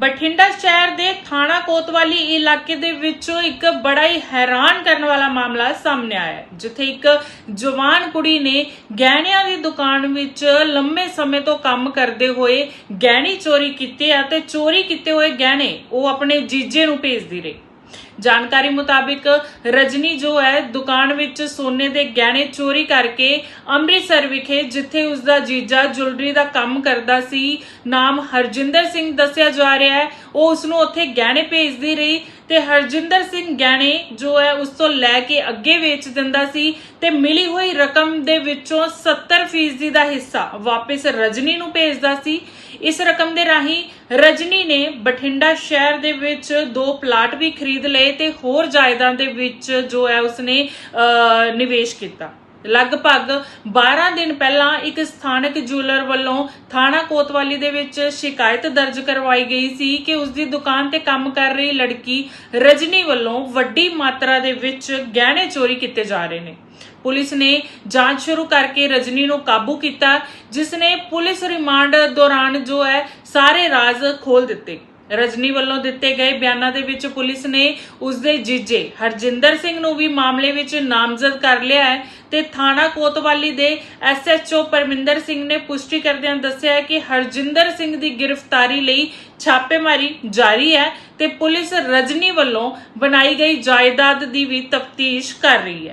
ਬਠਿੰਡਾ ਸ਼ਹਿਰ ਦੇ ਥਾਣਾ ਕੋਤਵਾਲੀ ਇਲਾਕੇ ਦੇ ਵਿੱਚੋਂ ਇੱਕ ਬੜਾ ਹੀ ਹੈਰਾਨ ਕਰਨ ਵਾਲਾ ਮਾਮਲਾ ਸਾਹਮਣੇ ਆਇਆ ਹੈ, ਜਿੱਥੇ ਇੱਕ ਜਵਾਨ ਕੁੜੀ ਨੇ ਗਹਿਣਿਆਂ ਦੀ ਦੁਕਾਨ ਵਿੱਚ ਲੰਮੇ ਸਮੇਂ ਤੋਂ ਕੰਮ ਕਰਦੇ ਹੋਏ ਗਹਿਣੀ ਚੋਰੀ ਕੀਤੀ ਅਤੇ ਚੋਰੀ ਕੀਤੇ ਹੋਏ ਗਹਿਣੇ ਉਹ ਆਪਣੇ ਜੀਜੇ ਨੂੰ ਭੇਜਦੀ ਰਹੀ। ਜਾਣਕਾਰੀ ਮੁਤਾਬਿਕ ਰਜਨੀ ਜੋ ਹੈ, ਦੁਕਾਨ ਵਿੱਚ ਸੋਨੇ ਦੇ ਗਹਿਣੇ ਚੋਰੀ ਕਰਕੇ ਅੰਮ੍ਰਿਤਸਰ ਵਿਖੇ, ਜਿੱਥੇ ਉਸ ਦਾ ਜੀਜਾ ਜੁਐਲਰੀ ਦਾ ਕੰਮ ਕਰਦਾ ਸੀ, ਨਾਮ ਹਰਜਿੰਦਰ ਸਿੰਘ ਦੱਸਿਆ ਜਾ ਰਿਹਾ ਹੈ। ਉਹ ਉਸ ਨੂੰ ਉੱਥੇ ਗਹਿਣੇ ਭੇਜਦੀ ਰਹੀ ਤੇ ਹਰਜਿੰਦਰ ਸਿੰਘ ਗਹਿਣੇ ਜੋ ਹੈ, ਉਸ ਤੋਂ ਲੈ ਕੇ ਅੱਗੇ ਵੇਚ ਦਿੰਦਾ ਸੀ ਤੇ ਮਿਲੀ ਹੋਈ ਰਕਮ ਦੇ ਵਿੱਚੋਂ 70% ਦਾ ਹਿੱਸਾ ਵਾਪਸ ਰਜਨੀ ਨੂੰ ਭੇਜਦਾ ਸੀ। ਇਸ ਰਕਮ ਦੇ ਰਾਹੀਂ ਰਜਨੀ ਨੇ ਬਠਿੰਡਾ ਸ਼ਹਿਰ ਦੇ ਵਿੱਚ ਦੋ ਪਲਾਟ ਵੀ ਖਰੀਦ ਲਏ ਤੇ ਹੋਰ ਜਾਇਦਾਦਾਂ ਦੇ ਵਿੱਚ ਜੋ ਹੈ ਉਸਨੇ ਨਿਵੇਸ਼ ਕੀਤਾ। ਲਗਭਗ 12 ਦਿਨ ਪਹਿਲਾਂ ਇੱਕ ਸਥਾਨਕ ਜੁਐਲਰ ਵੱਲੋਂ ਥਾਣਾ ਕੋਤਵਾਲੀ ਦੇ ਵਿੱਚ ਸ਼ਿਕਾਇਤ ਦਰਜ ਕਰਵਾਈ ਗਈ ਸੀ ਕਿ ਉਸ ਦੀ ਦੁਕਾਨ ਤੇ ਕੰਮ ਕਰ ਰਹੀ ਲੜਕੀ ਰਜਨੀ ਵੱਲੋਂ ਵੱਡੀ ਮਾਤਰਾ ਦੇ ਵਿੱਚ ਗਹਿਣੇ ਚੋਰੀ ਕੀਤੇ ਜਾ ਰਹੇ ਨੇ। ਪੁਲਿਸ ਨੇ ਜਾਂਚ ਸ਼ੁਰੂ ਕਰਕੇ ਰਜਨੀ ਨੂੰ ਕਾਬੂ ਕੀਤਾ, ਜਿਸ ਨੇ ਪੁਲਿਸ ਰਿਮਾਂਡ ਦੌਰਾਨ ਜੋ ਹੈ ਸਾਰੇ ਰਾਜ਼ ਖੋਲ ਦਿੱਤੇ। ਰਜਨੀ ਵੱਲੋਂ ਦਿੱਤੇ ਗਏ ਬਿਆਨਾਂ ਦੇ ਵਿੱਚ ਪੁਲਿਸ ਨੇ ਉਸ ਦੇ ਜੀਜੇ ਹਰਜਿੰਦਰ ਸਿੰਘ ਨੂੰ ਵੀ ਮਾਮਲੇ ਵਿੱਚ ਨਾਮਜ਼ਦ ਕਰ ਲਿਆ ਹੈ ਤੇ ਥਾਣਾ ਕੋਤਵਾਲੀ ਦੇ ਐਸਐਚਓ ਪਰਮਿੰਦਰ ਸਿੰਘ ਨੇ ਪੁਸ਼ਟੀ ਕਰਦਿਆਂ ਦੱਸਿਆ ਕਿ ਹਰਜਿੰਦਰ ਸਿੰਘ ਦੀ ਗ੍ਰਿਫਤਾਰੀ ਲਈ ਛਾਪੇਮਾਰੀ ਜਾਰੀ ਹੈ ਤੇ ਪੁਲਿਸ ਰਜਨੀ ਵੱਲੋਂ ਬਣਾਈ ਗਈ ਜਾਇਦਾਦ ਦੀ ਵੀ ਤਫਤੀਸ਼ ਕਰ ਰਹੀ ਹੈ।